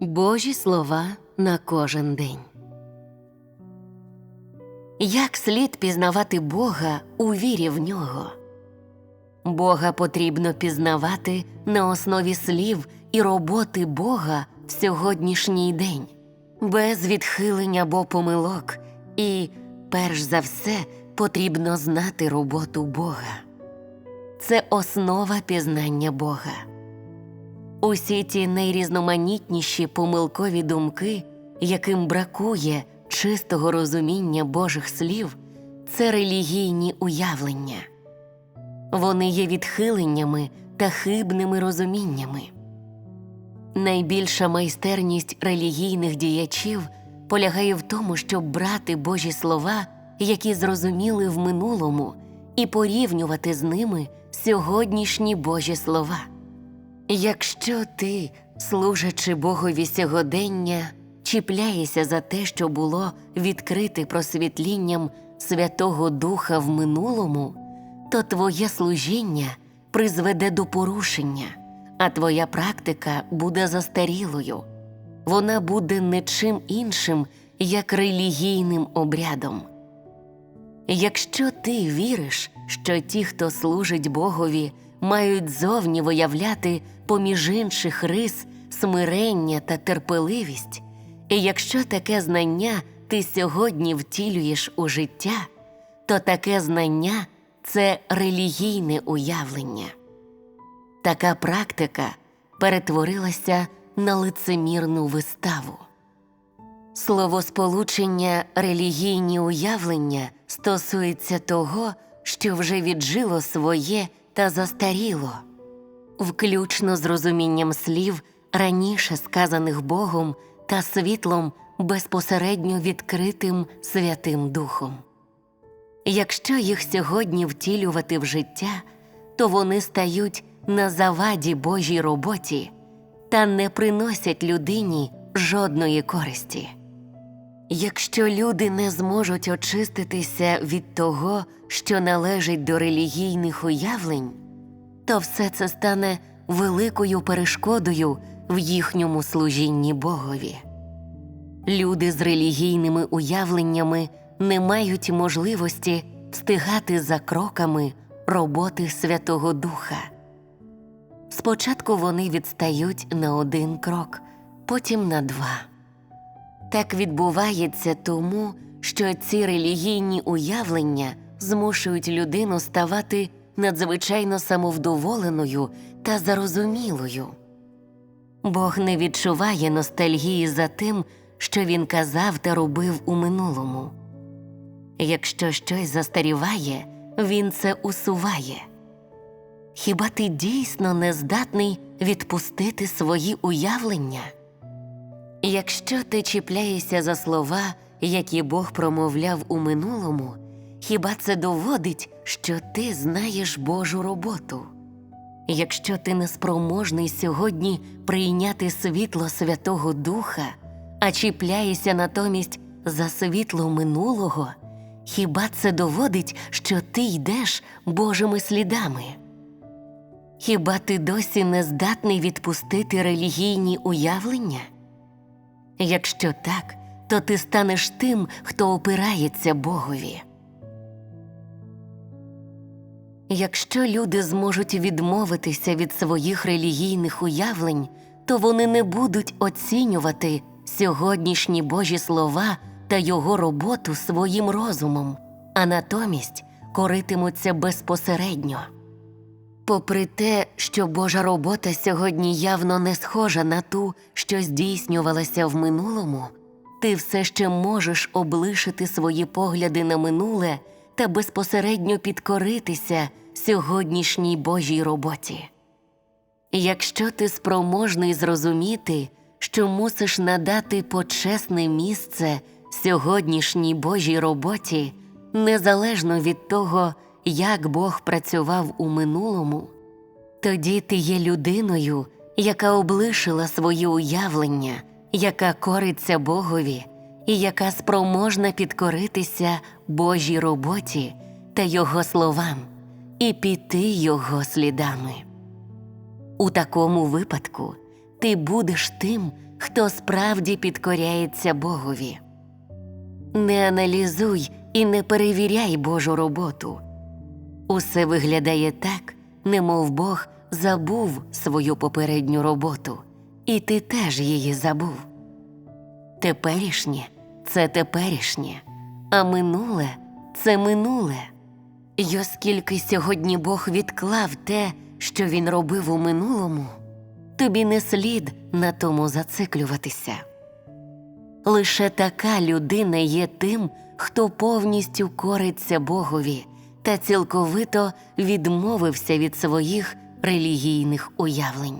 Божі слова на кожен день. Як слід пізнавати Бога у вірі в нього? Бога потрібно пізнавати на основі слів і роботи Бога в сьогоднішній день, без відхилень або помилок, і, перш за все, потрібно знати роботу Бога. Це основа пізнання Бога. Усі ті найрізноманітніші помилкові думки, яким бракує чистого розуміння Божих слів, це релігійні уявлення. Вони є відхиленнями та хибними розуміннями. Найбільша майстерність релігійних діячів полягає в тому, щоб брати Божі слова, які зрозуміли в минулому, і порівнювати з ними сьогоднішні Божі слова. Якщо ти, служачи Богові сьогодення, чіпляєшся за те, що було відкрите просвітлінням Святого Духа в минулому, то твоє служіння призведе до порушення, а твоя практика буде застарілою. Вона буде не чим іншим, як релігійним обрядом. Якщо ти віриш, що ті, хто служить Богові, мають зовні виявляти поміж інших рис смирення та терпеливість, і якщо таке знання ти сьогодні втілюєш у життя, то таке знання це релігійне уявлення. Така практика перетворилася на лицемірну виставу. Словосполучення релігійні уявлення стосується того, що вже віджило своє та застаріло, включно з розумінням слів, раніше сказаних Богом та світлом безпосередньо відкритим Святим Духом. Якщо їх сьогодні втілювати в життя, то вони стають на заваді Божій роботі та не приносять людині жодної користі. Якщо люди не зможуть очиститися від того, що належить до релігійних уявлень, то все це стане великою перешкодою в їхньому служінні Богові. Люди з релігійними уявленнями не мають можливості встигати за кроками роботи Святого Духа. Спочатку вони відстають на один крок, потім на два. Так відбувається тому, що ці релігійні уявлення змушують людину ставати надзвичайно самовдоволеною та зарозумілою. Бог не відчуває ностальгії за тим, що він казав та робив у минулому. Якщо щось застаріває, він це усуває. Хіба ти дійсно не здатний відпустити свої уявлення? Якщо ти чіпляєшся за слова, які Бог промовляв у минулому, хіба це доводить, що ти знаєш Божу роботу? Якщо ти неспроможний сьогодні прийняти світло Святого Духа, а чіпляєшся натомість за світло минулого, хіба це доводить, що ти йдеш Божими слідами? Хіба ти досі не здатний відпустити релігійні уявлення? Якщо так, то ти станеш тим, хто опирається Богові. Якщо люди зможуть відмовитися від своїх релігійних уявлень, то вони не будуть оцінювати сьогоднішні Божі слова та його роботу своїм розумом, а натомість коритимуться безпосередньо. Попри те, що Божа робота сьогодні явно не схожа на ту, що здійснювалася в минулому, ти все ще можеш облишити свої погляди на минуле та безпосередньо підкоритися сьогоднішній Божій роботі. Якщо ти спроможний зрозуміти, що мусиш надати почесне місце сьогоднішній Божій роботі, незалежно від того, як Бог працював у минулому, тоді ти є людиною, яка облишила свої уявлення, яка кориться Богові і яка спроможна підкоритися Божій роботі та Його словам і піти Його слідами. У такому випадку ти будеш тим, хто справді підкоряється Богові. Не аналізуй і не перевіряй Божу роботу. Усе виглядає так, немов Бог забув свою попередню роботу, і ти теж її забув. Теперішнє це теперішнє, а минуле це минуле. І оскільки сьогодні Бог відклав те, що він робив у минулому, тобі не слід на тому зациклюватися. Лише така людина є тим, хто повністю кориться Богові та цілковито відмовився від своїх релігійних уявлень.